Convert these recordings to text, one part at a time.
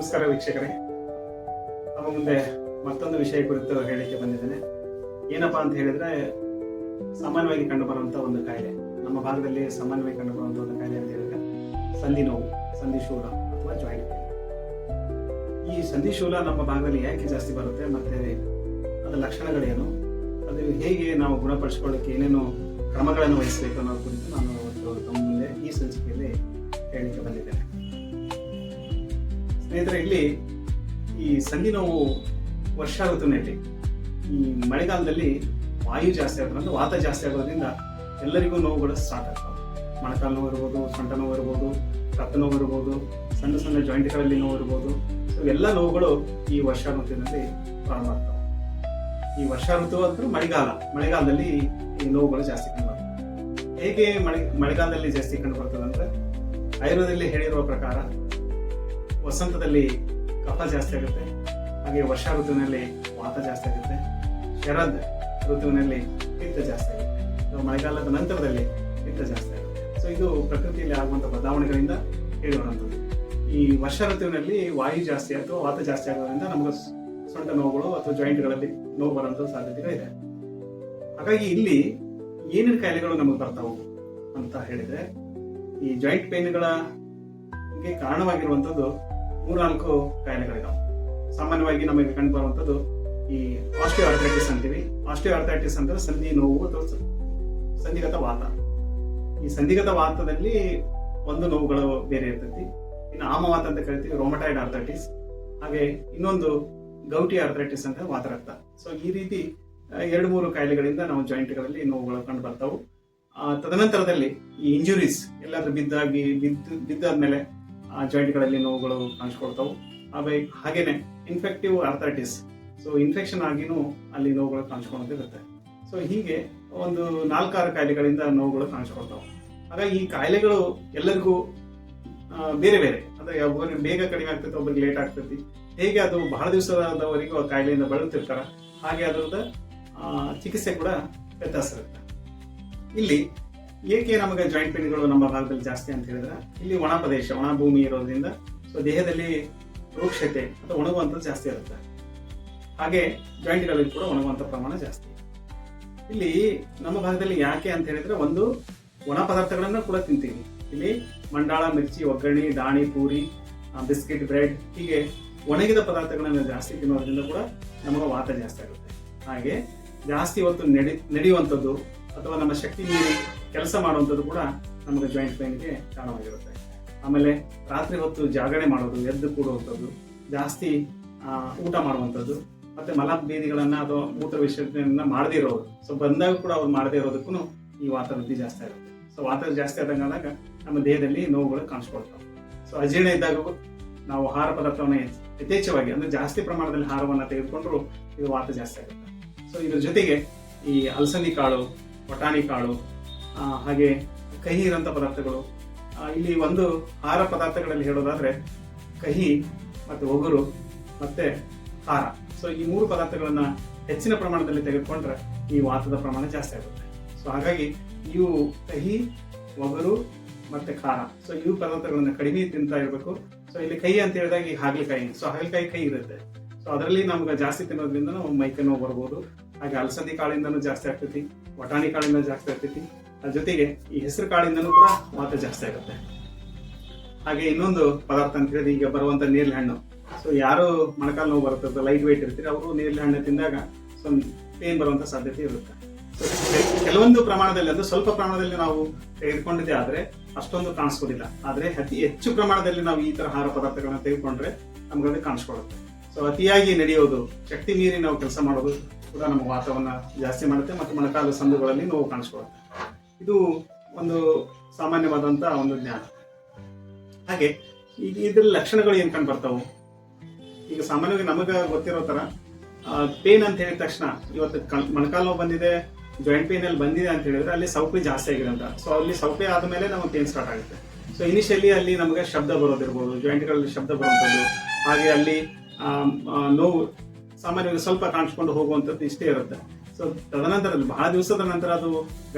ನಮಸ್ಕಾರ ವೀಕ್ಷಕರೇ. ನಮ್ಮ ಮುಂದೆ ಮತ್ತೊಂದು ವಿಷಯ ಕುರಿತು ಹೇಳಿಕೆ ಬಂದಿದ್ದೇನೆ. ಏನಪ್ಪಾ ಅಂತ ಹೇಳಿದ್ರೆ, ಸಾಮಾನ್ಯವಾಗಿ ಕಂಡುಬರುವಂತ ಒಂದು ಕಾಯಿಲೆ. ನಮ್ಮ ಭಾಗದಲ್ಲಿ ಸಾಮಾನ್ಯವಾಗಿ ಕಂಡುಬರುವಂತ ಒಂದು ಕಾಯಿಲೆ ಅಂತ ಹೇಳಿದ್ರೆ, ಸಂಧಿ ನೋವು, ಸಂಧಿ ಶೂಲ ಅಥವಾ ಜಾಯಿಂಟ್ ಈ ಸಂಧಿಶೂಲ ನಮ್ಮ ಭಾಗದಲ್ಲಿ ಯಾಕೆ ಜಾಸ್ತಿ ಬರುತ್ತೆ ಮತ್ತೆ ಅದರ ಲಕ್ಷಣಗಳೇನು? ಅದು ಹೇಗೆ ನಾವು ಗುಣಪಡಿಸ್ಕೊಳ್ಳೋಕೆ ಏನೇನು ಕ್ರಮಗಳನ್ನು ವಹಿಸಬೇಕು ಅನ್ನೋ ಕುರಿತು ನಾನು ಇವತ್ತು ತಮ್ಮ ಮುಂದೆ ಈ ಸಂಚಿಕೆಯಲ್ಲಿ ಹೇಳಿಕೆ ಬಂದಿದ್ದೇನೆ. ಸ್ನೇಹಿತರೆ, ಇಲ್ಲಿ ಈ ಸಂಧಿ ನೋವು ವರ್ಷ ಋತುವಿನಲ್ಲಿ ಈ ಮಳೆಗಾಲದಲ್ಲಿ ವಾಯು ಜಾಸ್ತಿ ಆಗೋದ್ರಿಂದ ವಾತ ಜಾಸ್ತಿ ಆಗೋದ್ರಿಂದ ಎಲ್ಲರಿಗೂ ನೋವುಗಳು ಸ್ಟಾರ್ಟ್ ಆಗ್ತವೆ. ಮೊಣಕಾಲು ನೋವು ಇರ್ಬೋದು, ಸೊಂಟ ನೋವು ಇರ್ಬೋದು, ರಕ್ತ ನೋವು ಇರ್ಬೋದು, ಸಣ್ಣ ಸಣ್ಣ ಜಾಯಿಂಟ್ಗಳಲ್ಲಿ ನೋವು ಇರ್ಬೋದು. ಎಲ್ಲ ನೋವುಗಳು ಈ ವರ್ಷ ಋತುವಿನಲ್ಲಿ ಪ್ರಾರಂಭ ಆಗ್ತವೆ. ಈ ವರ್ಷ ಋತು ಅಂದ್ರೆ ಮಳೆಗಾಲ. ಮಳೆಗಾಲದಲ್ಲಿ ಈ ನೋವುಗಳು ಜಾಸ್ತಿ ಕಂಡುಬರ್ತವೆ ಹೇಗೆ ಮಳೆ, ಮಳೆಗಾಲದಲ್ಲಿ ಜಾಸ್ತಿ ಕಂಡು ಬರ್ತದೆ ಅಂದ್ರೆ, ಆಯುರ್ವೇದದಲ್ಲಿ ಹೇಳಿರುವ ಪ್ರಕಾರ ವಸಂತದಲ್ಲಿ ಕಫ ಜಾಸ್ತಿ ಆಗುತ್ತೆ. ಹಾಗೆ ವರ್ಷ ಋತುವಿನಲ್ಲಿ ವಾತ ಜಾಸ್ತಿ ಆಗುತ್ತೆ. ಶರದ್ ಋತುವಿನಲ್ಲಿ ಪಿತ್ತ ಜಾಸ್ತಿ ಆಗುತ್ತೆ. ಮಳೆಗಾಲದ ನಂತರದಲ್ಲಿ ಪಿತ್ತ ಜಾಸ್ತಿ ಆಗುತ್ತೆ. ಸೊ ಇದು ಪ್ರಕೃತಿಯಲ್ಲಿ ಆಗುವಂಥ ಬದಲಾವಣೆಗಳಿಂದ ಹೇಳಿರುವಂಥದ್ದು. ಈ ವರ್ಷ ಋತುವಿನಲ್ಲಿ ವಾಯು ಜಾಸ್ತಿ ಅಥವಾ ವಾತ ಜಾಸ್ತಿ ಆಗೋದ್ರಿಂದ ನಮಗೆ ಸೊಂಟ ನೋವುಗಳು ಅಥವಾ ಜಾಯಿಂಟ್ಗಳಲ್ಲಿ ನೋವು ಬರುವಂತ ಸಾಧ್ಯತೆಗಳಿದೆ ಹಾಗಾಗಿ ಇಲ್ಲಿ ಏನೇನು ಕಾಯಿಲೆಗಳು ನಮಗೆ ಬರ್ತಾವು ಅಂತ ಹೇಳಿದ್ರೆ, ಈ ಜಾಯಿಂಟ್ ಪೇನ್ಗಳ ಗೆ ಕಾರಣವಾಗಿರುವಂತದ್ದು ಮೂರ್ನಾಲ್ಕು ಕಾಯಿಲೆಗಳಿದಾವೆ. ಸಾಮಾನ್ಯವಾಗಿ ನಮಗೆ ಕಂಡು ಬರುವಂಥದ್ದು ಈ ಆಸ್ಟಿಯೋ ಆರ್ಥರೈಟಿಸ್ ಅಂತೀವಿ. ಆಸ್ಟಿಯೋ ಆರ್ಥರೈಟಿಸ್ ಅಂದ್ರೆ ಸಂಧಿ ನೋವು ಅಥವಾ ಸಂಧಿಗತ ವಾತ. ಈ ಸಂಧಿಗತ ವಾತದಲ್ಲಿ ಒಂದು ನೋವುಗಳು ಬೇರೆ ಇರ್ತೈತಿ. ಇನ್ನು ಆಮವಾತ ಅಂತ ಕರಿತೀವಿ ರೋಮಟಾಯ್ಡ್ ಆರ್ಥರೈಟಿಸ್ ಹಾಗೆ ಇನ್ನೊಂದು ಗೌಟಿ ಆರ್ಥರೈಟಿಸ್ ಅಂತ ವಾತರಕ್ತ ಸೊ ಈ ರೀತಿ ಎರಡು ಮೂರು ಕಾಯಿಲೆಗಳಿಂದ ನಾವು ಜಾಯಿಂಟ್ಗಳಲ್ಲಿ ನೋವುಗಳು ಕಂಡು ಬರ್ತಾವೆ. ತದನಂತರದಲ್ಲಿ ಈ ಇಂಜುರೀಸ್ ಎಲ್ಲಾದ್ರೂ ಬಿದ್ದಾಗಿ, ಬಿದ್ದು, ಬಿದ್ದಾದ್ಮೇಲೆ ಜಾಯಿಂಟ್ಗಳಲ್ಲಿ ನೋವುಗಳು ಕಾಣಿಸ್ಕೊಳ್ತಾವೆ. ಆಮೇಲೆ ಹಾಗೇನೆ ಇನ್ಫೆಕ್ಟಿವ್ ಆರ್ಥರೈಟಿಸ್ ಸೊ ಇನ್ಫೆಕ್ಷನ್ ಆಗಿನೂ ಅಲ್ಲಿ ನೋವುಗಳು ಕಾಣಿಸ್ಕೊಳ್ಳೋದಿರುತ್ತೆ ಸೊ ಹೀಗೆ ಒಂದು ನಾಲ್ಕಾರು ಕಾಯಿಲೆಗಳಿಂದ ನೋವುಗಳು ಕಾಣಿಸ್ಕೊಳ್ತಾವೆ. ಹಾಗಾಗಿ ಈ ಕಾಯಿಲೆಗಳು ಎಲ್ಲರಿಗೂ ಬೇರೆ ಬೇರೆ. ಅಂದ್ರೆ ಒಬ್ಬರಿಗೆ ಬೇಗ ಕಡಿಮೆ ಆಗ್ತೈತೆ ಒಬ್ಬರಿಗೆ ಲೇಟ್ ಆಗ್ತೈತಿ. ಹೇಗೆ ಅದು ಬಹಳ ದಿವಸದವರೆಗೂ ಆ ಕಾಯಿಲೆಯಿಂದ ಬಳಲುತ್ತಿರ್ತಾರ ಹಾಗೆ ಅದರದ ಆ, ಚಿಕಿತ್ಸೆ ಕೂಡ ವ್ಯತ್ಯಾಸ ಇರುತ್ತೆ. ಇಲ್ಲಿ ಏಕೆ ನಮಗೆ ಜಾಯಿಂಟ್ ಪೇನ್ಗಳು ನಮ್ಮ ಭಾಗದಲ್ಲಿ ಜಾಸ್ತಿ ಅಂತ ಹೇಳಿದ್ರೆ, ಇಲ್ಲಿ ಒಣ ಪ್ರದೇಶ, ಒಣ ಭೂಮಿ ಇರೋದ್ರಿಂದ ಸೊ ದೇಹದಲ್ಲಿ ರೂಕ್ಷತೆ ಅಥವಾ ಒಣಗುವಂಥದ್ದು ಜಾಸ್ತಿ ಇರುತ್ತೆ. ಹಾಗೆ ಜಾಯಿಂಟ್ಗಳಲ್ಲಿ ಕೂಡ ಒಣಗುವಂಥ ಪ್ರಮಾಣ ಜಾಸ್ತಿ. ಇಲ್ಲಿ ನಮ್ಮ ಭಾಗದಲ್ಲಿ ಯಾಕೆ ಅಂತ ಹೇಳಿದ್ರೆ, ಒಂದು ಒಣ ಪದಾರ್ಥಗಳನ್ನ ಕೂಡ ತಿಂತೀವಿ. ಇಲ್ಲಿ ಮಂಡಾಳ, ಮಿರ್ಚಿ, ಒಗ್ಗರಣೆ, ದಾಣಿ, ಪೂರಿ ಬಿಸ್ಕೆಟ್, ಬ್ರೆಡ್, ಹೀಗೆ ಒಣಗಿದ ಪದಾರ್ಥಗಳನ್ನು ಜಾಸ್ತಿ ತಿನ್ನೋದ್ರಿಂದ ಕೂಡ ನಮಗೆ ವಾತ ಜಾಸ್ತಿ ಆಗುತ್ತೆ. ಹಾಗೆ ಜಾಸ್ತಿ ಹೊತ್ತು ನಡಿ, ನಡೆಯುವಂಥದ್ದು ಅಥವಾ ನಮ್ಮ ಶಕ್ತಿ ಮೀರಿ ಕೆಲಸ ಮಾಡುವಂಥದ್ದು ಕೂಡ ನಮಗೆ ಜಾಯಿಂಟ್ ಪೇನ್ಗೆ ಕಾರಣವಾಗಿರುತ್ತೆ. ಆಮೇಲೆ ರಾತ್ರಿ ಹೊತ್ತು ಜಾಗರಣೆ ಮಾಡೋದು, ಎದ್ದು ಕೂಡುವಂಥದ್ದು, ಜಾಸ್ತಿ ಊಟ ಮಾಡುವಂಥದ್ದು, ಮತ್ತೆ ಮಲ ಬೀದಿಗಳನ್ನ ಅಥವಾ ಮೂತ್ರ ವಿಸರ್ಜನೆಯನ್ನ ಮಾಡದೇ ಇರೋದು. ಸೊ ಬಂದಾಗ ಕೂಡ ಅವ್ರು ಮಾಡದೇ ಇರೋದಕ್ಕೂ ಈ ವಾತ ವೃದ್ಧಿ ಜಾಸ್ತಿ ಆಗುತ್ತೆ. ಸೊ ವಾತಾವರಣ ಜಾಸ್ತಿ ಆದಂಗೆ ಆದಾಗ ನಮ್ಮ ದೇಹದಲ್ಲಿ ನೋವುಗಳು ಕಾಣಿಸ್ಕೊಳ್ತಾವೆ. ಸೊ ಅಜೀರ್ಣ ಇದ್ದಾಗ ನಾವು ಆಹಾರ ಪದಾರ್ಥವನ್ನ ಯಥ್- ಯಥೇಚ್ಛವಾಗಿ ಅಂದ್ರೆ ಜಾಸ್ತಿ ಪ್ರಮಾಣದಲ್ಲಿ ಆಹಾರವನ್ನು ತೆಗೆದುಕೊಂಡ್ರು ಇದು ವಾತ ಜಾಸ್ತಿ ಆಗುತ್ತೆ. ಸೊ ಇದ್ರ ಜೊತೆಗೆ ಈ ಅಲಸಂದಿ ಕಾಳು, ಬಟಾಣಿ ಕಾಳು ಹಾಗೆ ಕಹಿ ಇರೋಂಥ ಪದಾರ್ಥಗಳು. ಇಲ್ಲಿ ಒಂದು ಆಹಾರ ಪದಾರ್ಥಗಳಲ್ಲಿ ಹೇಳೋದಾದ್ರೆ ಕಹಿ ಮತ್ತೆ ಒಗರು ಮತ್ತೆ ಖಾರ. ಸೊ ಈ ಮೂರು ಪದಾರ್ಥಗಳನ್ನ ಹೆಚ್ಚಿನ ಪ್ರಮಾಣದಲ್ಲಿ ತೆಗೆದುಕೊಂಡ್ರೆ ಈ ವಾತದ ಪ್ರಮಾಣ ಜಾಸ್ತಿ ಆಗುತ್ತೆ. ಸೊ ಹಾಗಾಗಿ ಇವು ಕಹಿ, ಒಗರು ಮತ್ತೆ ಖಾರ. ಸೊ ಇವು ಪದಾರ್ಥಗಳನ್ನ ಕಡಿಮೆ ತಿಂತಾ ಇರಬೇಕು. ಸೊ ಇಲ್ಲಿ ಕಹಿ ಅಂತ ಹೇಳಿದಾಗ ಈ ಹಾಗಲಕಾಯಿ. ಸೊ ಹಾಗಲಕಾಯಿ ಕಹಿ ಇರುತ್ತೆ. ಸೊ ಅದರಲ್ಲಿ ನಮ್ಗೆ ಜಾಸ್ತಿ ತಿನ್ನೋದ್ರಿಂದ ನಾವು ಮೈಕೈ ನೋವು ಬರ್ಬೋದು. ಹಾಗೆ ಅಲಸಂದಿ ಕಾಳಿಂದನೂ ಜಾಸ್ತಿ ಆಗ್ತೈತಿ. ವಟಾಣಿ ಕಾಳಿಂದ ಜಾಸ್ತಿ ಆಗ್ತೈತಿ. ಜೊತೆಗೆ ಈ ಹೆಸರು ಕಾಳಿಂದನೂ ಕೂಡ ಮಾತ್ರ ಜಾಸ್ತಿ ಆಗುತ್ತೆ. ಹಾಗೆ ಇನ್ನೊಂದು ಪದಾರ್ಥ ಅಂತ ಹೇಳಿದ್ರೆ ಈಗ ಬರುವಂತ ನೇರಳೆ ಹಣ್ಣು ಸೊ ಯಾರು ಮೊಣಕಾಲು ನೋವು ಬರುತ್ತೆ ಲೈಟ್ ವೇಟ್ ಇರ್ತೀರಿ, ಅವರು ನೇರಳೆ ಹಣ್ಣು ತಿಂದಾಗ ಸ್ವಲ್ಪ ಪೇನ್ ಬರುವಂತ ಸಾಧ್ಯತೆ ಇರುತ್ತೆ. ಕೆಲವೊಂದು ಪ್ರಮಾಣದಲ್ಲಿ ಅಂದ್ರೆ ಸ್ವಲ್ಪ ಪ್ರಮಾಣದಲ್ಲಿ ನಾವು ತೆಗೆದುಕೊಂಡಿದ್ದೆ ಆದ್ರೆ ಅಷ್ಟೊಂದು ಕಾಣಿಸ್ಕೋದಿಲ್ಲ ಆದ್ರೆ ಅತಿ ಹೆಚ್ಚು ಪ್ರಮಾಣದಲ್ಲಿ ನಾವು ಈ ತರ ಆಹಾರ ಪದಾರ್ಥಗಳನ್ನ ತೆಗೆದುಕೊಂಡ್ರೆ ನಮ್ಗೆ ಅದು ಕಾಣಿಸ್ಕೊಳ್ಳುತ್ತೆ ಸೊ ಅತಿಯಾಗಿ ನಡೆಯೋದು, ಶಕ್ತಿ ಮೀರಿ ನಾವು ಕೆಲಸ ಮಾಡೋದು ಕೂಡ ನಮ್ಮ ವಾತಾವರಣ ಜಾಸ್ತಿ ಮಾಡುತ್ತೆ ಮತ್ತು ಮೊಣಕಾಲು ಸಂದುಗಳಲ್ಲಿ ನೋವು ಕಾಣಿಸ್ಕೊಳ್ಳುತ್ತೆ ಇದು ಒಂದು ಸಾಮಾನ್ಯವಾದಂತ ಒಂದು ಜ್ಞಾನ. ಹಾಗೆ ಈಗ ಇದ್ರ ಲಕ್ಷಣಗಳು ಏನ್ ಕಂಡು ಬರ್ತಾವು? ಈಗ ಸಾಮಾನ್ಯವಾಗಿ ನಮಗ ಗೊತ್ತಿರೋ ತರ ಪೇನ್ ಅಂತ ಹೇಳಿದ ತಕ್ಷಣ ಇವತ್ತು ಮೊಣಕಾಲು ನೋವು ಬಂದಿದೆ ಜಾಯಿಂಟ್ ಪೇನ್ ಅಲ್ಲಿ ಬಂದಿದೆ ಅಂತ ಹೇಳಿದ್ರೆ ಅಲ್ಲಿ ಸೌಕಳಿ ಜಾಸ್ತಿ ಆಗಿದೆ ಅಂತ. ಸೊ ಅಲ್ಲಿ ಸೌಕಳಿ ಆದ್ಮೇಲೆ ನಮಗೆ ಪೇನ್ ಸ್ಟಾರ್ಟ್ ಆಗುತ್ತೆ. ಸೊ ಇನಿಷಿಯಲಿ ಅಲ್ಲಿ ನಮಗೆ ಶಬ್ದ ಬರೋದಿರ್ಬೋದು ಜಾಯಿಂಟ್ಗಳಲ್ಲಿ ಶಬ್ದ ಬರುವಂಥದ್ದು. ಹಾಗೆ ಅಲ್ಲಿ ನೋವು ಸಾಮಾನ್ಯವಾಗಿ ಸ್ವಲ್ಪ ಕಾಣಿಸ್ಕೊಂಡು ಹೋಗುವಂಥದ್ದು ಇಷ್ಟೇ ಇರುತ್ತೆ. ಸೊ ತದನಂತರ ಬಹಳ ದಿವಸದ ನಂತರ ಅದು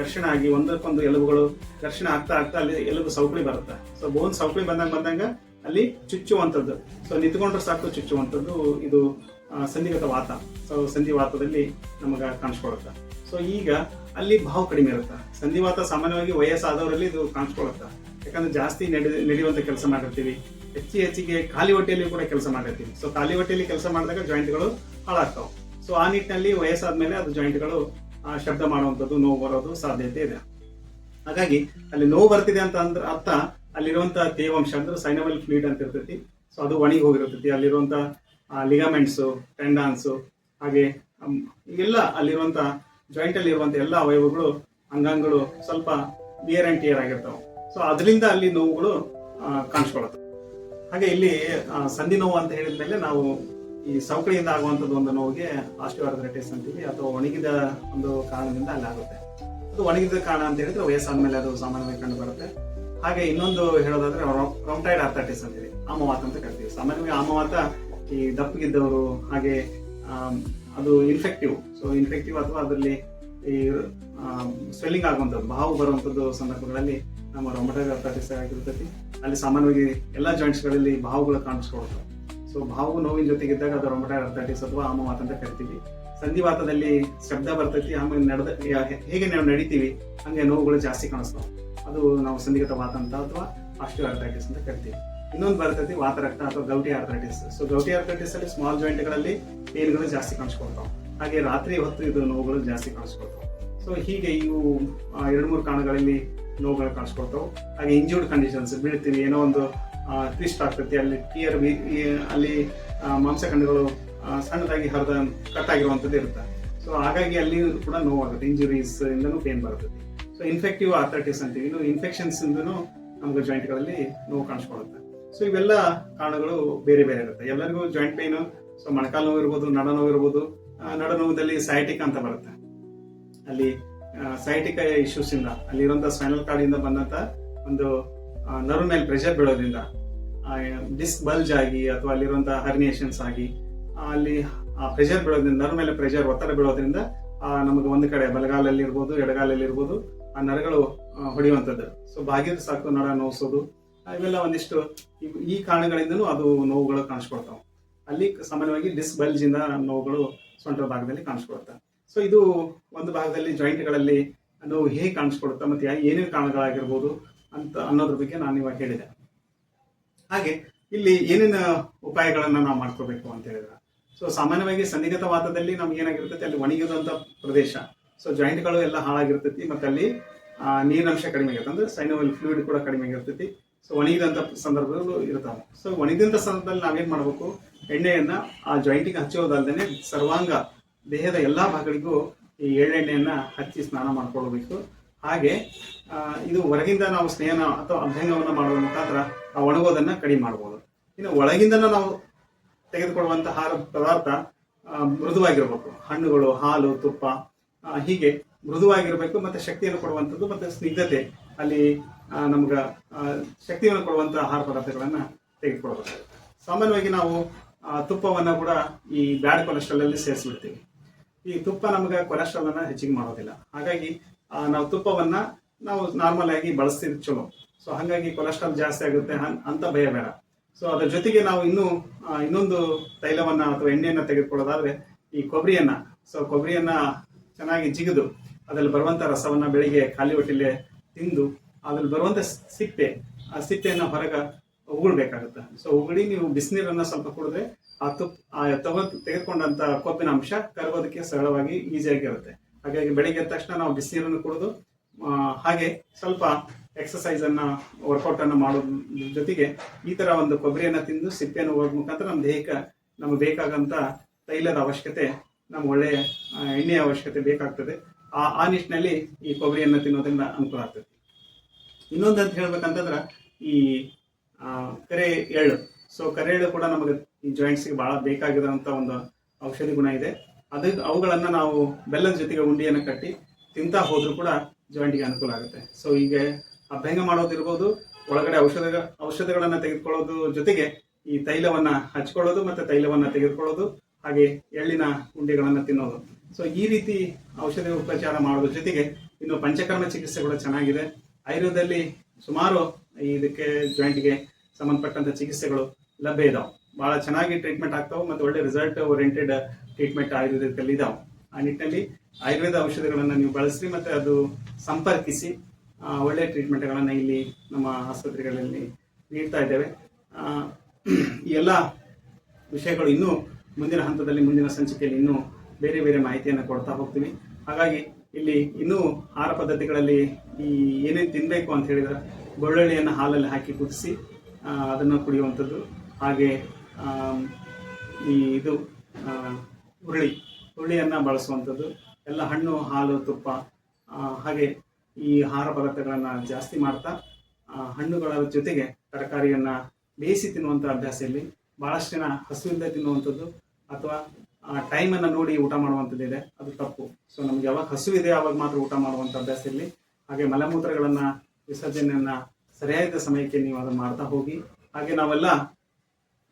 ಘರ್ಷಣೆ ಆಗಿ ಒಂದಕ್ಕೊಂದು ಎಲುಬುಗಳು ಘರ್ಷಣೆ ಆಗ್ತಾ ಆಗ್ತಾ ಅಲ್ಲಿ ಎಲುಬು ಸೌಕಳಿ ಬರುತ್ತೆ. ಸೊ ಬೋನ್ ಸೌಕಳಿ ಬಂದಂಗ ಬಂದಂಗ ಅಲ್ಲಿ ಚುಚ್ಚುವಂಥದ್ದು. ಸೊ ನಿಂತ್ಕೊಂಡ್ರೆ ಸಾಕು ಚುಚ್ಚುವಂಥದ್ದು ಇದು ಸಂಧಿಗತ ವಾತ. ಸೊ ಸಂಧಿವಾತದಲ್ಲಿ ನಮಗೆ ಕಾಣಿಸ್ಕೊಳುತ್ತೆ. ಸೊ ಈಗ ಅಲ್ಲಿ ಭಾವ ಕಡಿಮೆ ಇರುತ್ತೆ. ಸಂಧಿವಾತ ಸಾಮಾನ್ಯವಾಗಿ ವಯಸ್ಸಾದವರಲ್ಲಿ ಇದು ಕಾಣಿಸ್ಕೊಳುತ್ತೆ. ಯಾಕಂದ್ರೆ ಜಾಸ್ತಿ ನಡೆ, ನಡೆಯುವಂತ ಕೆಲಸ ಮಾಡಿರ್ತೀವಿ. ಹೆಚ್ಚು ಹೆಚ್ಚಿಗೆ ಖಾಲಿ ಹೊಟ್ಟೆಯಲ್ಲಿ ಕೂಡ ಕೆಲಸ ಮಾಡಿರ್ತೀವಿ. ಸೊ ಖಾಲಿ ಹೊಟ್ಟೆಯಲ್ಲಿ ಕೆಲಸ ಮಾಡಿದಾಗ ಜಾಯಿಂಟ್ಗಳು ಹಾಳಾಗ್ತಾವೆ. ಸೊ ಆ ನಿಟ್ಟಿನಲ್ಲಿ ವಯಸ್ಸಾದ್ಮೇಲೆ ಅದು ಜಾಯಿಂಟ್ಗಳು ಶಬ್ದ ಮಾಡುವಂಥದ್ದು ನೋವು ಬರೋದು ಸಾಧ್ಯತೆ ಇದೆ. ಹಾಗಾಗಿ ಅಲ್ಲಿ ನೋವು ಬರ್ತಿದೆ ಅಂತ ಅಂದ್ರೆ ಅರ್ಥ ಅಲ್ಲಿರುವಂತಹ ತೇವಾಂಶ ಅಂದ್ರೆ ಸೈನಮಲ್ ಫ್ಲೂಯಿಡ್ ಅಂತ ಇರ್ತೈತಿ. ಸೊ ಅದು ಒಣಗಿ ಹೋಗಿರ್ತೈತಿ. ಅಲ್ಲಿರುವಂತ ಲಿಗಾಮೆಂಟ್ಸು ಟೆಂಡಾನ್ಸು ಹಾಗೆ ಎಲ್ಲ ಅಲ್ಲಿರುವಂತ ಜಾಯಿಂಟ್ ಅಲ್ಲಿ ಇರುವಂತ ಎಲ್ಲ ಅವಯವಗಳು, ಅಂಗಾಂಗಗಳು ಸ್ವಲ್ಪ ವಿಯರ್ ಅಂಡ್ ಟಿಯರ್ ಆಗಿರ್ತಾವೆ. ಸೊ ಅದರಿಂದ ಅಲ್ಲಿ ನೋವುಗಳು ಕಾಣಿಸ್ಕೊಳತ್ತೆ. ಹಾಗೆ ಇಲ್ಲಿ ಸಂಧಿ ನೋವು ಅಂತ ಹೇಳಿದ ಮೇಲೆ ನಾವು ಈ ಸವಕಳಿಯಿಂದ ಆಗುವಂಥದ್ದು ಒಂದು ನೋವಿಗೆ ಆಸ್ಟಿಯೋಆರ್ಥರೈಟಿಸ್ ಅಂತೀವಿ. ಅಥವಾ ಒಣಗಿದ ಒಂದು ಕಾರಣದಿಂದ ಅಲ್ಲಿ ಆಗುತ್ತೆ. ಅದು ಒಣಗಿದ ಕಾರಣ ಅಂತ ಹೇಳಿದ್ರೆ ವಯಸ್ಸಾದ್ಮೇಲೆ ಅದು ಸಾಮಾನ್ಯವಾಗಿ ಕಂಡು ಬರುತ್ತೆ. ಹಾಗೆ ಇನ್ನೊಂದು ಹೇಳೋದಾದ್ರೆ ರೊಮ್ಟೈಡ್ ಆರ್ಥೈಟಿಸ್ ಅಂತೀವಿ. ಆಮವಾತ ಅಂತ ಕರಿತೀವಿ. ಸಾಮಾನ್ಯವಾಗಿ ಆಮವಾತ ಈ ದಪ್ಪಗಿದ್ದವರು ಹಾಗೆ ಅದು ಇನ್ಫೆಕ್ಟಿವ್ ಸೊ ಇನ್ಫೆಕ್ಟಿವ್ ಅಥವಾ ಅದರಲ್ಲಿ ಈ ಸ್ವೆಲ್ಲಿಂಗ್ ಆಗುವಂಥದ್ದು, ಬಾವು ಬರುವಂಥದ್ದು ಸಂದರ್ಭಗಳಲ್ಲಿ ನಮ್ಮ ರೊಮಟೈಡ್ ಆರ್ಥೈಟಿಸ್ ಆಗಿರ್ತೈತಿ ಅಲ್ಲಿ ಸಾಮಾನ್ಯವಾಗಿ ಎಲ್ಲ ಜಾಯಿಂಟ್ಸ್ಗಳಲ್ಲಿ ಬಾವುಗಳು ಕಾಣಿಸ್ಕೊಳ್ತವೆ. ಸೊ ಭಾವು ನೋವಿನ ಜೊತೆಗಿದ್ದಾಗ ಅದು ರೊಮಟೈಡ್ ಆರ್ಥೈಟಿಸ್ ಅಥವಾ ಆಮವಾತ ಅಂತ ಕರಿತೀವಿ. ಸಂಧಿವಾತದಲ್ಲಿ ಶಬ್ದ ಬರ್ತೈತಿ. ಆಮೇಲೆ ನಡೆದ ಹೇಗೆ ನಾವು ನಡಿತೀವಿ, ಹಂಗೆ ನೋವುಗಳು ಜಾಸ್ತಿ ಕಾಣಿಸ್ತಾವೆ. ಅದು ನಾವು ಸಂಧಿಗತ ವಾತ ಅಂತ ಅಥವಾ ಆಸ್ಟಿಯೋ ಆರ್ಥೈಟಿಸ್ ಅಂತ ಕರಿತೀವಿ. ಇನ್ನೊಂದು ಬರ್ತೈತಿ ವಾತರಕ್ತ ಅಥವಾ gouty arthritis so gouty arthritis ಅಲ್ಲಿ ಸ್ಮಾಲ್ ಜಾಯಿಂಟ್ಗಳಲ್ಲಿ ಪೇನ್ಗಳು ಜಾಸ್ತಿ ಕಾಣಿಸ್ಕೊಳ್ತಾವೆ. ಹಾಗೆ ರಾತ್ರಿ ಹೊತ್ತು ಇದು ನೋವುಗಳು ಜಾಸ್ತಿ ಕಾಣಿಸ್ಕೊಳ್ತಾವೆ. ಸೊ ಹೀಗೆ ಇವು ಎರಡು ಮೂರು ಕಾರಣಗಳಲ್ಲಿ ನೋವುಗಳು ಕಾಣಿಸ್ಕೊಳ್ತಾವೆ. ಹಾಗೆ ಇಂಜೂರ್ಡ್ ಕಂಡೀಷನ್ಸ್ ಬೀಳ್ತೀವಿ. ಏನೋ ಒಂದು ಟ್ವಿಸ್ಟ್ ಆಗ್ತೈತಿ ಅಲ್ಲಿ ಟಿಯರ್ ಅಲ್ಲಿ ಮಾಂಸಖಂಡಗಳು ಸಣ್ಣದಾಗಿ ಹರಿದ ಕಟ್ ಆಗಿರುವಂಥದ್ದು ಇರುತ್ತೆ. ಸೊ ಹಾಗಾಗಿ ಅಲ್ಲಿ ಕೂಡ ನೋವಾಗುತ್ತೆ. ಇಂಜುರೀಸ್ ಇಂದನೂ ಪೇನ್ ಬರುತ್ತೆ. ಸೊ ಇನ್ಫೆಕ್ಟಿವ್ ಆರ್ಥರೈಟಿಸ್ ಅಂತೀವಿ. ಇನ್ನು ಇನ್ಫೆಕ್ಷನ್ಸ್ ಇಂದನೂ ನಮ್ಗೆ ಜಾಯಿಂಟ್ಗಳಲ್ಲಿ ನೋವು ಕಾಣಿಸ್ಕೊಳ್ಳುತ್ತೆ. ಸೊ ಇವೆಲ್ಲ ಕಾರಣಗಳು ಬೇರೆ ಬೇರೆ ಇರುತ್ತೆ. ಎಲ್ಲರಿಗೂ ಜಾಯಿಂಟ್ ಪೇನ್ ಸೊ ಮೊಣಕಾಲು ನೋವು ಇರ್ಬೋದು, ನಡ ನೋವು ಇರ್ಬೋದು ನಡ ನೋವದಲ್ಲಿ ಸೈಟಿಕ್ ಅಂತ ಬರುತ್ತೆ. ಅಲ್ಲಿ ಸೈಟಿಕ ಇಶ್ಯೂಸ್ ಇಂದ ಅಲ್ಲಿರುವಂತ ಸ್ಪೈನಲ್ ಕಾರ್ಡ್ ಇಂದ ಬಂದಂತ ಒಂದು ನರ್ವ್ ಮೇಲೆ ಪ್ರೆಷರ್ ಬೀಳೋದ್ರಿಂದ ಡಿಸ್ಕ್ ಬಲ್ಜ್ ಆಗಿ ಅಥವಾ ಅಲ್ಲಿರುವಂತಹ ಹರ್ನಿಯೇಷನ್ಸ್ ಆಗಿ ಅಲ್ಲಿ, ಆ ಪ್ರೆಷರ್ ಬೀಳೋದ್ರಿಂದ ನರ್ವ್ ಮೇಲೆ ಪ್ರೆಷರ್ ಒತ್ತಡ ಬೀಳೋದ್ರಿಂದ ನಮಗೆ ಒಂದು ಕಡೆ ಬಲಗಾಲಲ್ಲಿ ಇರ್ಬೋದು, ಎಡಗಾಲಲ್ಲಿ ಇರ್ಬೋದು, ಆ ನರಗಳು ಹೊಡೆಯುವಂಥದ್ದು. ಸೊ ಬಾಗಿದ ಸಾಕು, ನರ ನೋವಿಸೋದು ಇವೆಲ್ಲ ಒಂದಿಷ್ಟು ಈ ಕಾರಣಗಳಿಂದನೂ ಅದು ನೋವುಗಳು ಕಾಣಿಸ್ಕೊಳ್ತಾವೆ. ಅಲ್ಲಿ ಸಾಮಾನ್ಯವಾಗಿ ಡಿಸ್ಕ್ ಬಲ್ಜ್ ಇಂದ ನೋವುಗಳು ಸೊಂಟದ ಭಾಗದಲ್ಲಿ ಕಾಣಿಸ್ಕೊಳ್ತವೆ ಸೊ ಇದು ಒಂದು ಭಾಗದಲ್ಲಿ ಜಾಯಿಂಟ್ಗಳಲ್ಲಿ ನೋವು ಹೇಗೆ ಕಾಣಿಸ್ಕೊಡುತ್ತೆ ಮತ್ತೆ ಏನೇನು ಕಾರಣಗಳಾಗಿರ್ಬೋದು ಅಂತ ಅನ್ನೋದ್ರ ಬಗ್ಗೆ ನಾನು ಇವಾಗ ಹೇಳಿದೆ. ಹಾಗೆ ಇಲ್ಲಿ ಏನೇನು ಉಪಾಯಗಳನ್ನು ನಾವು ಮಾಡ್ಕೋಬೇಕು ಅಂತ ಹೇಳಿದ್ರೆ. ಸೊ ಸಾಮಾನ್ಯವಾಗಿ ಸನ್ನಿಗತ ವಾತದಲ್ಲಿ ನಮ್ಗೆ ಏನಾಗಿರ್ತೈತಿ, ಅಲ್ಲಿ ಒಣಗಿರುವಂತ ಪ್ರದೇಶ. ಸೊ ಜಾಯಿಂಟ್ಗಳು ಎಲ್ಲ ಹಾಳಾಗಿರ್ತೈತಿ, ಮತ್ತೆ ಅಲ್ಲಿ ನೀರಿನಂಶ ಕಡಿಮೆ ಆಗಿರುತ್ತೆ. ಅಂದ್ರೆ ಸೈನೋವಲ್ ಫ್ಲೂಯಿಡ್ ಕೂಡ ಕಡಿಮೆ ಆಗಿರ್ತೈತಿ. ಸೊ ಒಣಗಿದಂತ ಸಂದರ್ಭಗಳು ಇರ್ತಾವೆ. ಸೊ ಒಣಗಿದಂತ ಸಂದರ್ಭದಲ್ಲಿ ನಾವೇನ್ ಮಾಡ್ಬೇಕು, ಎಣ್ಣೆಯನ್ನ ಆ ಜಾಯಿಂಟಿಗೆ ಹಚ್ಚೋದಲ್ದೇನೆ ಸರ್ವಾಂಗ ದೇಹದ ಎಲ್ಲಾ ಭಾಗಗಳಿಗೂ ಈ ಎಳ್ಳೆಣ್ಣೆಯನ್ನ ಹಚ್ಚಿ ಸ್ನಾನ ಮಾಡ್ಕೊಳ್ಬೇಕು. ಹಾಗೆ ಇದು ಹೊರಗಿಂದ ನಾವು ಸ್ನೇಹನ ಅಥವಾ ಅಭ್ಯಂಗವನ್ನು ಮಾಡುವ ಮುಖಾಂತರ ಆ ಒಣಗೋದನ್ನ ಕಡಿಮೆ ಮಾಡ್ಬೋದು. ಇನ್ನು ಒಳಗಿಂದ ನಾವು ತೆಗೆದುಕೊಳ್ಳುವಂತಹ ಆಹಾರ ಪದಾರ್ಥ ಮೃದುವಾಗಿರಬೇಕು. ಹಣ್ಣುಗಳು, ಹಾಲು, ತುಪ್ಪ ಹೀಗೆ ಮೃದುವಾಗಿರಬೇಕು ಮತ್ತೆ ಶಕ್ತಿಯನ್ನು ಕೊಡುವಂಥದ್ದು ಮತ್ತೆ ಸ್ನಿಗ್ಧತೆ, ಅಲ್ಲಿ ನಮ್ಗೆ ಶಕ್ತಿಯನ್ನು ಕೊಡುವಂಥ ಆಹಾರ ಪದಾರ್ಥಗಳನ್ನು ತೆಗೆದುಕೊಳ್ಬೇಕು. ಸಾಮಾನ್ಯವಾಗಿ ನಾವು ತುಪ್ಪವನ್ನು ಕೂಡ ಈ ಬ್ಯಾಡ್ ಕೊಲೆಸ್ಟ್ರಾಲಲ್ಲಿ ಸೇರಿಸ್ಬಿಡ್ತೀವಿ. ಈ ತುಪ್ಪ ನಮ್ಗೆ ಕೊಲೆಸ್ಟ್ರಾಲನ್ನು ಹೆಚ್ಚಿಗೆ ಮಾಡೋದಿಲ್ಲ. ಹಾಗಾಗಿ ನಾವು ತುಪ್ಪವನ್ನ ನಾವು ನಾರ್ಮಲ್ ಆಗಿ ಬಳಸ್ತೀವಿ, ಚಲೋ. ಸೊ ಹಾಗಾಗಿ ಕೊಲೆಸ್ಟ್ರಾಲ್ ಜಾಸ್ತಿ ಆಗುತ್ತೆ ಅಂತ ಭಯ ಬೇಡ. ಸೊ ಅದ್ರ ಜೊತೆಗೆ ನಾವು ಇನ್ನೂ ಇನ್ನೊಂದು ತೈಲವನ್ನ ಅಥವಾ ಎಣ್ಣೆಯನ್ನ ತೆಗೆದುಕೊಳ್ಳೋದಾದ್ರೆ ಈ ಕೊಬ್ಬರಿಯನ್ನ. ಸೊ ಕೊಬ್ಬರಿಯನ್ನ ಚೆನ್ನಾಗಿ ಜಿಗಿದು ಅದ್ರಲ್ಲಿ ಬರುವಂತ ರಸವನ್ನ ಬೆಳಿಗ್ಗೆ ಖಾಲಿ ಹೊಟ್ಟೆಲೆ ತಿಂದು ಅದ್ರಲ್ಲಿ ಬರುವಂತ ಸಿಪ್ಪೆ, ಆ ಸಿಪ್ಪೆಯನ್ನ ಹೊರಗ ಉಗುಳ್ಬೇಕಾಗುತ್ತೆ. ಸೊ ಉಗುಳಿ ನೀವು ಬಿಸಿನೀರನ್ನ ಸ್ವಲ್ಪ ಕುಡಿದ್ರೆ ಆ ತುಪ್ಪ ಆ ತಗೋ ತೆಗೆದುಕೊಂಡಂತ ಕೊಬ್ಬಿನ ಅಂಶ ಕರಗೋದಕ್ಕೆ ಸರಳವಾಗಿ ಈಸಿಯಾಗಿ ಇರುತ್ತೆ ಹಾಗಾಗಿ ಬೆಳಿಗ್ಗೆ ಎದ್ದ ತಕ್ಷಣ ನಾವು ಬಿಸಿನೀರನ್ನು ಕುಡಿದು ಹಾಗೆ ಸ್ವಲ್ಪ ಎಕ್ಸಸೈಸ್ ಅನ್ನ ವರ್ಕೌಟ್ ಅನ್ನು ಮಾಡೋದ್ರ ಜೊತೆಗೆ ಈ ತರ ಒಂದು ಕೊಬ್ಬರಿಯನ್ನ ತಿಂದು, ಸಿಪ್ಪೆಯನ್ನು ಹೋಗೋದ್ ಮುಖಾಂತರ ನಮ್ಮ ದೇಹಕ್ಕೆ ನಮಗೆ ಬೇಕಾಗಂತ ತೈಲದ ಅವಶ್ಯಕತೆ, ನಮ್ಗೆ ಒಳ್ಳೆಯ ಎಣ್ಣೆಯ ಅವಶ್ಯಕತೆ ಬೇಕಾಗ್ತದೆ. ಆ ಆ ನಿಟ್ಟಿನಲ್ಲಿ ಈ ಕೊಬ್ಬರಿಯನ್ನ ತಿನ್ನೋದ್ರಿಂದ ಅನುಕೂಲ ಆಗ್ತದೆ. ಇನ್ನೊಂದು ಅಂತ ಹೇಳ್ಬೇಕಂತಂದ್ರ ಈ ಕರೆ ಎಳ್ಳು. ಸೊ ಕರೆ ಎಳ್ಳು ಕೂಡ ನಮಗೆ ಈ ಜಾಯಿಂಟ್ಸ್ಗೆ ಬಹಳ ಬೇಕಾಗಿರೋಂಥ ಒಂದು ಔಷಧಿ ಗುಣ ಇದೆ. ಅದು ಅವುಗಳನ್ನು ನಾವು ಬೆಲ್ಲದ ಜೊತೆಗೆ ಉಂಡಿಯನ್ನು ಕಟ್ಟಿ ತಿಂತಾ ಹೋದರೂ ಕೂಡ ಜಾಯಿಂಟಿಗೆ ಅನುಕೂಲ ಆಗುತ್ತೆ. ಸೊ ಹೀಗೆ ಅಭ್ಯಂಗ ಮಾಡೋದಿರ್ಬೋದು ಒಳಗಡೆ ಔಷಧ ಔಷಧಗಳನ್ನು ತೆಗೆದುಕೊಳ್ಳೋದು ಜೊತೆಗೆ ಈ ತೈಲವನ್ನ ಹಚ್ಕೊಳ್ಳೋದು ಮತ್ತೆ ತೈಲವನ್ನ ತೆಗೆದುಕೊಳ್ಳೋದು, ಹಾಗೆ ಎಳ್ಳಿನ ಉಂಡೆಗಳನ್ನು ತಿನ್ನೋದು. ಸೊ ಈ ರೀತಿ ಔಷಧಿ ಉಪಚಾರ ಮಾಡೋದ್ರ ಜೊತೆಗೆ ಇನ್ನು ಪಂಚಕರ್ಮ ಚಿಕಿತ್ಸೆ ಕೂಡ ಚೆನ್ನಾಗಿದೆ. ಆಯುರ್ವೇದದಲ್ಲಿ ಸುಮಾರು ಇದಕ್ಕೆ ಜಾಯಿಂಟ್ಗೆ ಸಂಬಂಧಪಟ್ಟಂಥ ಚಿಕಿತ್ಸೆಗಳು ಲಭ್ಯ ಇದಾವೆ. ಬಹಳ ಚೆನ್ನಾಗಿ ಟ್ರೀಟ್ಮೆಂಟ್ ಆಗ್ತಾವೆ ಮತ್ತು ಒಳ್ಳೆ ರಿಸಲ್ಟ್ ಓರಿಯೆಂಟೆಡ್ ಟ್ರೀಟ್ಮೆಂಟ್ ಆಯುರ್ವೇದದಲ್ಲಿ ಇದಾವೆ. ಆ ನಿಟ್ಟಿನಲ್ಲಿ ಆಯುರ್ವೇದ ಔಷಧಿಗಳನ್ನು ನೀವು ಬಳಸಿ ಮತ್ತೆ ಅದು ಸಂಪರ್ಕಿಸಿ ಒಳ್ಳೆಯ ಒಳ್ಳೆ ಟ್ರೀಟ್ಮೆಂಟ್ಗಳನ್ನು ಇಲ್ಲಿ ನಮ್ಮ ಆಸ್ಪತ್ರೆಗಳಲ್ಲಿ ನೀಡ್ತಾ ಇದ್ದೇವೆ. ಈ ಎಲ್ಲ ವಿಷಯಗಳು ಇನ್ನೂ ಮುಂದಿನ ಹಂತದಲ್ಲಿ, ಮುಂದಿನ ಸಂಚಿಕೆಯಲ್ಲಿ ಇನ್ನೂ ಬೇರೆ ಬೇರೆ ಮಾಹಿತಿಯನ್ನು ಕೊಡ್ತಾ ಹೋಗ್ತೀವಿ. ಹಾಗಾಗಿ ಇಲ್ಲಿ ಇನ್ನೂ ಆಹಾರ ಪದ್ಧತಿಗಳಲ್ಲಿ ಈ ಏನೇನು ತಿನ್ನಬೇಕು ಅಂತ ಹೇಳಿದ್ರೆ, ಬೆಳ್ಳುಳ್ಳಿಯನ್ನು ಹಾಲಲ್ಲಿ ಹಾಕಿ ಕುದಿಸಿ ಅದನ್ನು ಕುಡಿಯುವಂಥದ್ದು. ಹಾಗೆ ಈ ಇದು ಹುರುಳಿ. ಹುರುಳಿಯನ್ನು ಬಳಸುವಂಥದ್ದು. ಎಲ್ಲ ಹಣ್ಣು, ಹಾಲು, ತುಪ್ಪ ಹಾಗೆ ಈ ಆಹಾರ ಪದಾರ್ಥಗಳನ್ನು ಜಾಸ್ತಿ ಮಾಡ್ತಾ ಹಣ್ಣುಗಳ ಜೊತೆಗೆ ತರಕಾರಿಯನ್ನು ಬೇಯಿಸಿ ತಿನ್ನುವಂಥ ಅಭ್ಯಾಸ ಇಲ್ಲಿ ಭಾಳಷ್ಟು ಜನ ಹಸುವಿಂದ ತಿನ್ನುವಂಥದ್ದು ಅಥವಾ ಟೈಮನ್ನು ನೋಡಿ ಊಟ ಮಾಡುವಂಥದ್ದು ಇದೆ ಅದು ತಪ್ಪು. ಸೊ ನಮ್ಗೆ ಯಾವಾಗ ಹಸುವಿದೆ ಆವಾಗ ಮಾತ್ರ ಊಟ ಮಾಡುವಂಥ ಅಭ್ಯಾಸ ಇಲ್ಲಿ ಹಾಗೆ ಮಲಮೂತ್ರಗಳನ್ನು, ವಿಸರ್ಜನೆಯನ್ನು ಸರಿಯಾದ ಸಮಯಕ್ಕೆ ನೀವು ಅದನ್ನು ಮಾಡ್ತಾ ಹೋಗಿ. ಹಾಗೆ ನಾವೆಲ್ಲ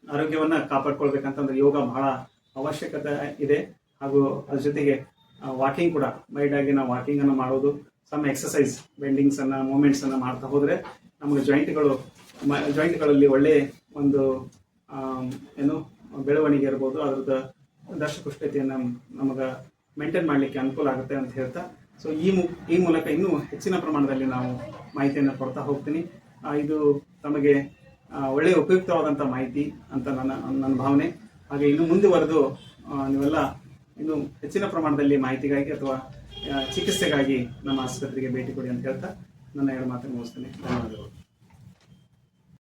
ಆರೋಗ್ಯವನ್ನ ಕಾಪಾಡ್ಕೊಳ್ಬೇಕಂತಂದ್ರೆ ಯೋಗ ಬಹಳ ಅವಶ್ಯಕತೆ ಇದೆ. ಹಾಗೂ ಅದ್ರ ಜೊತೆಗೆ ವಾಕಿಂಗ್ ಕೂಡ ಮೈಡ್ ಆಗಿ ನಾವು ವಾಕಿಂಗ್ ಅನ್ನು ಮಾಡೋದು ಸಮ್ ಎಕ್ಸಸೈಸ್ ಬೆಂಡಿಂಗ್ಸ್ ಅನ್ನ ಮೂಮೆಂಟ್ಸ್ ಅನ್ನ ಮಾಡ್ತಾ ಹೋದ್ರೆ ನಮಗೆ ಜಾಯಿಂಟ್ಗಳು ಜಾಯಿಂಟ್ಗಳಲ್ಲಿ ಒಳ್ಳೆ ಒಂದು ಏನು, ಬೆಳವಣಿಗೆ ಇರ್ಬೋದು. ಅದ್ರದ್ದು ದರ್ಶಪುಷ್ಟತೆಯನ್ನು ನಮಗೆ ಮೇಂಟೈನ್ ಮಾಡಲಿಕ್ಕೆ ಅನುಕೂಲ ಆಗುತ್ತೆ ಅಂತ ಹೇಳ್ತಾ ಸೊ ಈ ಮು, ಈ ಮೂಲಕ ಇನ್ನೂ ಹೆಚ್ಚಿನ ಪ್ರಮಾಣದಲ್ಲಿ ನಾವು ಮಾಹಿತಿಯನ್ನು ಕೊಡ್ತಾ ಹೋಗ್ತೀನಿ. ಇದು ತಮಗೆ ಒಳ್ಳೆಯ ಉಪಯುಕ್ತವಾದಂಥ ಮಾಹಿತಿ ಅಂತ ನನ್ನ ನನ್ನ ಭಾವನೆ. ಹಾಗೆ ಇನ್ನು ಮುಂದುವರೆದು ನೀವೆಲ್ಲ ಇನ್ನು ಹೆಚ್ಚಿನ ಪ್ರಮಾಣದಲ್ಲಿ ಮಾಹಿತಿಗಾಗಿ ಅಥವಾ ಚಿಕಿತ್ಸೆಗಾಗಿ ನಮ್ಮ ಆಸ್ಪತ್ರೆಗೆ ಭೇಟಿ ಕೊಡಿ ಅಂತ ಹೇಳ್ತಾ ನನ್ನ ಎರಡು ಮಾತನ್ನು ಮುಗಿಸ್ತೇನೆ. ಧನ್ಯವಾದಗಳು.